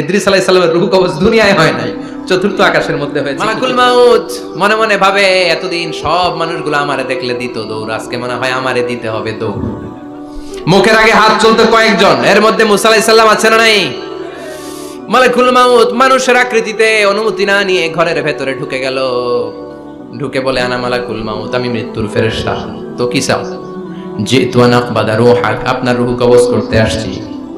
ইদ্রিস আলাইহিস সালামের রূহ কবজ দুনিয়ায় হয় নাই চতুর্থ আকাশের মধ্যে হয়েছে মালাকুল মাউত মনে মনে ভাবে এতদিন সব মানুষগুলো আমারে দেখলে দিত দৌড় আজকে মনে হয় আমারে দিতে হবে দৌড়। মুখের আগে হাত চলতে কয়েকজন এর মধ্যে মুসা আছে না নাই? মালাকুল মাউত মানুষের আকৃতিতে অনুমতি না নিয়ে ঘরের ভেতরে ঢুকে গেল। ঢুকে বলে আনা মালাকুল মাউত আমি মৃত্যুর ফেরেশতা। তো কি চাও? যে বাদা রোহাক আপনার রুহু কবজ করতে আসছি।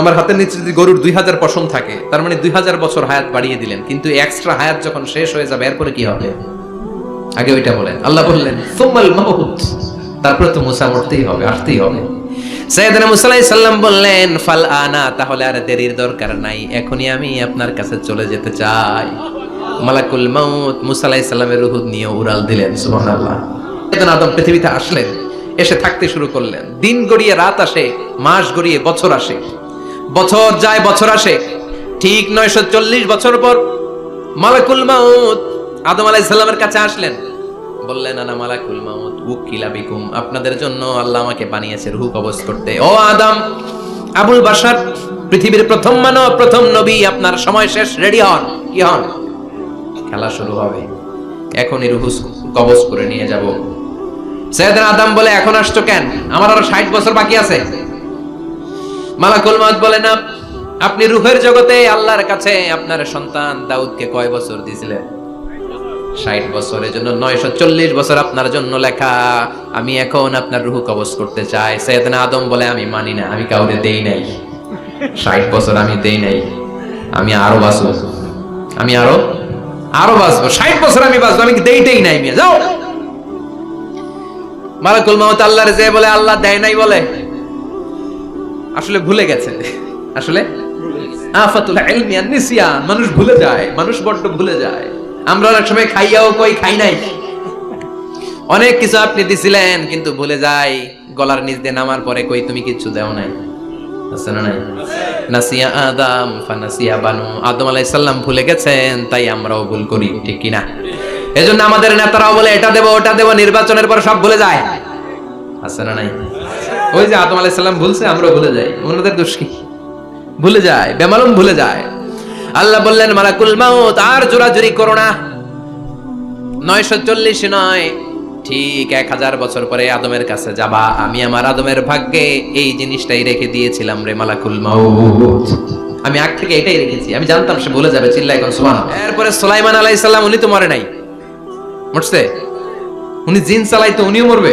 আমার হাতের নিচে যদি গরুর দুই হাজার পশম থাকে, তার মানে দুই হাজার বছর হায়াত বাড়িয়ে দিলেন, কিন্তু এক্সট্রা হায়াত যখন শেষ হয়ে যাবে, এরপরে কি হবে? আগে ওইটা বলেন। আল্লাহ বললেন, সুম্মাল মাউত। তারপরে তো মুসা মরতেই হবে, আসতেই হবে। সাইয়েদনা মুসা আলাইহিস সালাম বললেন, ফাল আনা, তাহলে আর দেরির দরকার নাই, এখনই আমি আপনার কাছে চলে যেতে চাই। মালাকুল মাউত মুসা আলাইহিস সালামের রূহ নিয়ে উড়াল দিলেন সাইয়েদনা আদম পৃথিবীতে আসলেন, এসে থাকতে শুরু করলেন। দিন গড়িয়ে রাত আসে, মাস গড়িয়ে বছর আসে। বছর যায়, বছর আসে। ঠিক নয়শো চল্লিশ বছর পর মালাকুল মাউত আদম আলাইহিস সালামের কাছে আসলেন। বললেন, আনা মালাকুল মাউত, উকিলা বিকুম। আপনাদের জন্য আল্লাহ আমাকে বানিয়েছে রূহ কবজ করতে। ও আদম, আবুল বাশার, পৃথিবীর প্রথম মানব, প্রথম নবী, আপনার সময় শেষ, রেডি হন। কি হন? খেলা শুরু হবে। এখনই রুহু কবজ করে নিয়ে যাব। সৈয়দনা আদম বলে, এখন আসছো কেন? আমার আরও ষাট বছর বাকি আছে। মালাকুল মাউত বলে না, আপনি রুহের জগতে আল্লাহর কাছে আপনার সন্তান দাউদকে কয় বছর দিয়েছিলেন? ষাট বছরের জন্য, নয়শো চল্লিশ বছর আপনার জন্য লেখা। আমি এখন আপনার রুহু কবজ করতে চাই। সৈয়দনা আদম বলে, আমি মানি না, আমি কাউকে দেই নাই। ষাট বছর আমি দেই নাই। আমি আরও বাঁচবো। আমি আরও আরও বাঁচবো। ষাট বছর আমি বাঁচবো, আমি দেইটাই নাই যাও। মালাকুল মাউত আল্লাহর যে বলে, আল্লাহ দেয় নাই বলে। আসলে ভুলে গেছে। আসলে আফাতুল ইলমি আন নিসিয়ান, মানুষ ভুলে যায়, মানুষ বড্ড ভুলে যায়। আমরা অনেক সময় খাইয়াও কই, খাই নাই। অনেক কিছু আপনি দিছিলেন, কিন্তু ভুলে যাই। গলার নিচ দিয়ে নামার পরে কই, তুমি কিচ্ছু দেও নাই। আছে না নাই? নাসিয়া আদম, ফানাসিয়া বানু। আদম আলাইহিস সালাম ভুলে গেছেন, তাই আমরাও ভুল করি, ঠিক কি না এজন্য আমাদের নেতারাও বলে, এটা দেব, ওটা দেব। নির্বাচনের পর সব ভুলে যায়। আছে না নাই? ওই যে আদম আলাইহিস সালাম ভুলছে আমরা ভুলে যাই। ওনাদের দোষ কি? ভুলে যায়, বেমালুম ভুলে যায়। আল্লাহ বললেন, মালাকুল মাউত, আর জোরাজুরি করো না। নয়শো চল্লিশ নয়, ঠিক এক হাজার বছর পরে আদমের কাছে যাবা। আমি আমার আদমের ভাগ্যে এই জিনিসটাই রেখে দিয়েছিলাম রে মালাকুল মাউত। আমি আগ থেকে এটাই রেখেছি। আমি জানতাম সে যাবে চিল্লাই এখন এরপরে সুলাইমান আলাইহিস সালাম, উনি তো মরে নাই। মরছে? উনি জিন চালাইতো উনিও মরবে।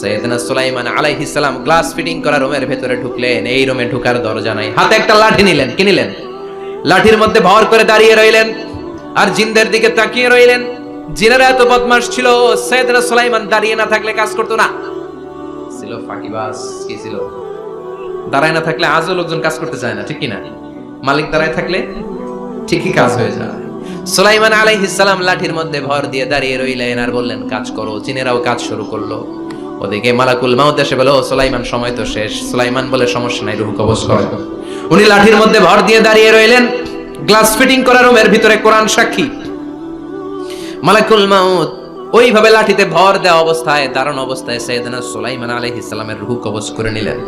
সৈয়দনা সুলাইমান আলাইহিস সালাম গ্লাস ফিটিং করা রুমের ভেতরে ঢুকলেন। এই রুমে ঢুকার দরজা নাই। হাতে একটা লাঠি নিলেন। কি নিলেন? লাঠির মধ্যে ভর করে দাঁড়িয়ে রইলেন আর জিনদের দিকে তাকিয়ে রইলেন। জিনেরা এত বদমাস ছিল, সৈয়দনা সুলাইমান দাঁড়িয়ে না থাকলে কাজ করতো না। ছিল ফাঁকিবাজ কি ছিল? দাঁড়ায় না থাকলে আজও লোকজন কাজ করতে চায় না, ঠিক কি না মালিক দাঁড়ায় থাকলে ঠিকই কাজ হয়ে যায়। সুলাইমান আলাইহিস সালাম লাঠির মধ্যে ভর দিয়ে দাঁড়িয়ে রইলেন আর বললেন, কাজ করো। জিনেরাও কাজ শুরু করল। ওদিকে মালাকুল মাউত এসে বলো "ও, সুলাইমান সময় তো শেষ। সুলাইমান বলে সমস্যা নাই রুহু কবজ করে। উনি লাঠির মধ্যে ভর দিয়ে দাঁড়িয়ে রইলেন। গ্লাস ফিটিং করা রুমের ভিতরে কোরআন সাক্ষী। মালাকুল মাউত ওইভাবে লাঠিতে ভর দেওয়া অবস্থায় দারুণ অবস্থায় সৈয়দনা সুলাইমান আলাইহিস সালামের রুহু কবজ করে নিলেন।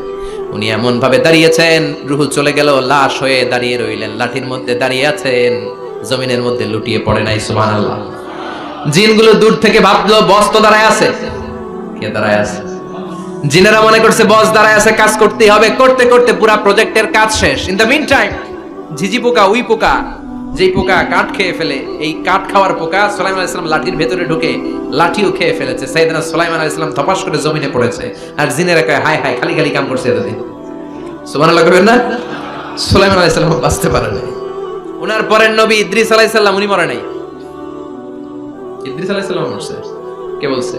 উনি এমন ভাবে দাঁড়িয়েছেন রুহু চলে গেল লাশ হয়ে দাঁড়িয়ে রইলেন। লাঠির মধ্যে দাঁড়িয়ে আছেন জমিনের মধ্যে লুটিয়ে পড়ে নাই সুবহানাল্লাহ। জিনগুলো দূর থেকে ভাবলো বস তো দাঁড়ায় আছে। জিনেরা মনে করছে, বস, দাঁড়ায় আছে, কাজ করতেই হবে। করতে করতে পুরা প্রজেক্টের কাজ শেষ। ইন দ্য মিন টাইম ঝিঝি পোকা, উই পোকা, যেই পোকা কাঠ খেয়ে ফেলে, এই কাঠ খাওয়ার পোকা সোলাইমান আলাইহিস সালাম লাঠির ভেতরে ঢুকে লাঠিও খেয়ে ফেলেছে। সাইয়েদনা সোলাইমান আলাইহিস সালাম ধপাস করে জমিনে পড়েছে। আর জিনেরা কয় হাই হাই খালি খালি কাম করছে এতদিন। সুবহানাল্লাহ করবেন না? সোলাইমান আলাইহিস সালাম বাঁচতে পারে নাই। ওনার পরের নবী ইদ্রিস সালাম, উনি মরে নাই। ইদ্রিস সালাম মরছে। কে বলছে?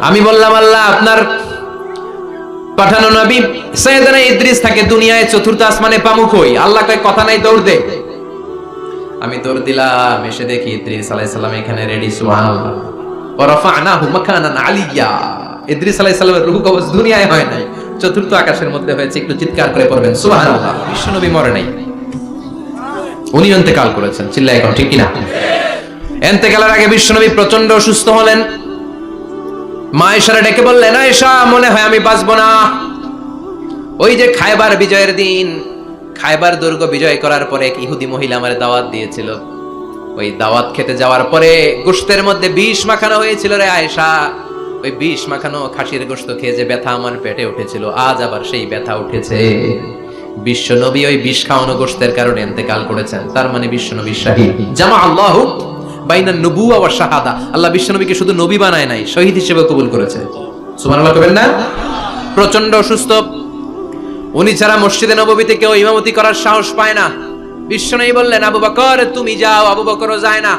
আমি বললাম, আল্লাহ, আপনার পাঠানো নবী সৈয়দনা ইদ্রিস থাকে দুনিয়ায় চতুর্থ আসমানে পামুক হই। আল্লাহ কয়, কথা নাই, দৌড় দে। আমি দৌড় দিলাম, এসে দেখি ইদ্রিস আলাইহিস সালাম এখানে রেডি সুবহানাল্লাহ। ওয়া রাফা'নাহু মাকানান আলিয়্যা ইদ্রিস আলাইহিস সালামের রূহ কবজ দুনিয়ায় হয় নাই। চতুর্থ আকাশের মধ্যে হয়েছে, একটু চিৎকার করে পড়বেন, সুবহানাল্লাহ। বিশ্বনবী মরে নাই। উনি ইন্তেকাল করেছেন চিল্লাই এখন ঠিক কিনা? এন্তেকালের আগে বিশ্বনবী প্রচণ্ড অসুস্থ হলেন। মা এসারা ডেকে বললেন এসা মনে হয় আমি বাঁচবো না। ওই যে খায়বার বিজয়ের দিন খায়বার দুর্গ বিজয় করার পরে এক ইহুদি মহিলা আমার দাওয়াত দিয়েছিল। ওই দাওয়াত খেতে যাওয়ার পরে গোশতের মধ্যে বিষ মাখানো হয়েছিল রে আয়েশা। ওই বিষ মাখানো খাসির গোস্ত খেয়ে যে ব্যথা আমার পেটে উঠেছিল, আজ আবার সেই ব্যথা উঠেছে। বিশ্ব নবী ওই বিষ খাওয়ানো গোস্তের কারণে ইন্তেকাল করেছেন, তার মানে বিশ্ব নবী শাহিদ। জামা আল্লাহ বাইনা নবুয়া ওয়া শাহাদা। আল্লাহ বিশ্ব নবীকে শুধু নবী বানায় নাই, শহীদ হিসেবে কবুল করেছে। না? প্রচণ্ড অসুস্থ। উনি ছাড়া মসজিদে নববীতে কেউ ইমামতি করার সাহস পায় না। বিষ্ণনয়ী বললেন, আবু বকর, তুমি যাও, আবু বকরও যায় না।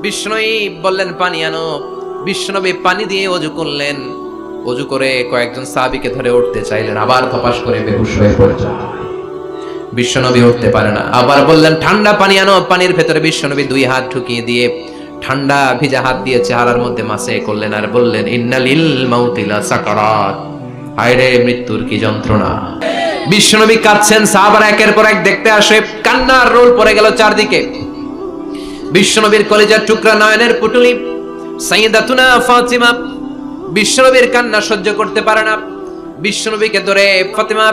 বিষ্ণনয়ী বললেন, পানি আনো। বিষ্ণনবী পানি দিয়ে অজু করলেন। অজু করে কয়েকজন সাহাবীকে ধরে উঠতে চাইলেন, আবার ধপাস করে বেহুশ হয়ে পড়ে বিশ্বনবী উঠতে পারে না। আবার বললেন, ঠান্ডা পানি আনো। পানির ভেতরে বিশ্বনবী দুই হাত ঢুকিয়ে দিয়ে ঠান্ডা ভিজা হাত দিয়ে চেহারার মধ্যে মাসে করলেন আর বললেন, ইন্নালিল মাউতিলা সাকারাত। হায়রে, মৃত্যুর কি যন্ত্রণা। বিশ্বনবী কাঁদছেন, সাহাবার একের পর এক দেখতে আসে, কান্নার রোল পড়ে গেল চারদিকে। বিশ্বনবীর কলেজার টুকরা নয়নের পুটুলি, সাইয়েদাতুনা ফাতিমা। বিশ্বনবীর কান্না সহ্য করতে পারে না। বিশ্বনবীকে ধরে, ফাতিমা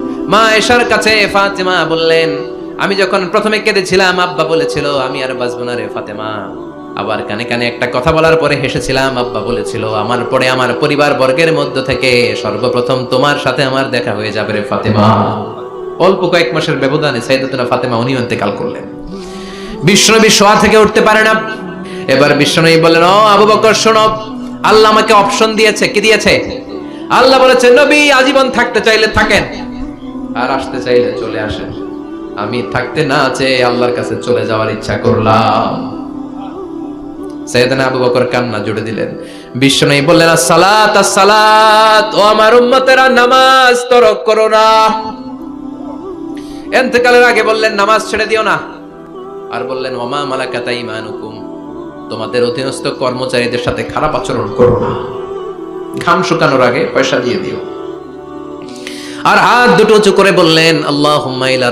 মা এশার কাছে ফাতেমা বললেন, আমি যখন প্রথমে কেঁদেছিলাম, আব্বা বলেছিল, আমি আর বাঁচবো না রে ফাতেমা। আবার কানে কানে একটা কথা বলার পরে হেসেছিলাম, আব্বা বলেছিল, আমার পরে আমার পরিবার বর্গের মধ্য থেকে সর্বপ্রথম তোমার সাথে আমার দেখা হয়ে যাবে রে ফাতেমা। অল্প কয়েক মাসের ব্যবধানে সাইদাতুনা ফাতেমা উনি ইন্তেকাল করলেন। বিষ্ণনবী শোয়া থেকে উঠতে পারে না। এবার বিষ্ণনবী বললেন, ও আবু বকর, শোনো, আল্লাহ আমাকে অপশন দিয়েছে, কি দিয়েছে? আল্লাহ বলেছে, নবী, আজীবন থাকতে চাইলে থাকেন। আর আসতে চাইলে চলে আসেন। আমি থাকতে না চেয়ে আল্লাহর কাছে চলে যাওয়ার ইচ্ছা করলাম। সৈয়দনা আবু বকর কান্না জুড়ে দিলেন। বললেন ও আমার উম্মতেরা, নামাজ তরক করো না। আগে বললেন, নামাজ ছেড়ে দিও না। আর বললেন, ওমা মালাকাতা ইমানুকুম তোমাদের অধীনস্থ কর্মচারীদের সাথে খারাপ আচরণ করো না। ঘাম শুকানোর আগে পয়সা দিয়ে দিও। আর হাত দুটো উঁচু করে বললেন আল্লাহ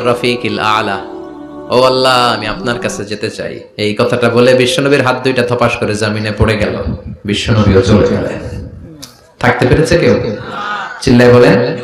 রফিকিল আলা। ও আল্লাহ, আমি আপনার কাছে যেতে চাই। এই কথাটা বলে বিশ্বনবীর হাত দুইটা থপাস করে জামিনে পড়ে গেল। বিশ্বনবীও চলে গেলেন। থাকতে পেরেছে কেউ? চিল্লায় বলেন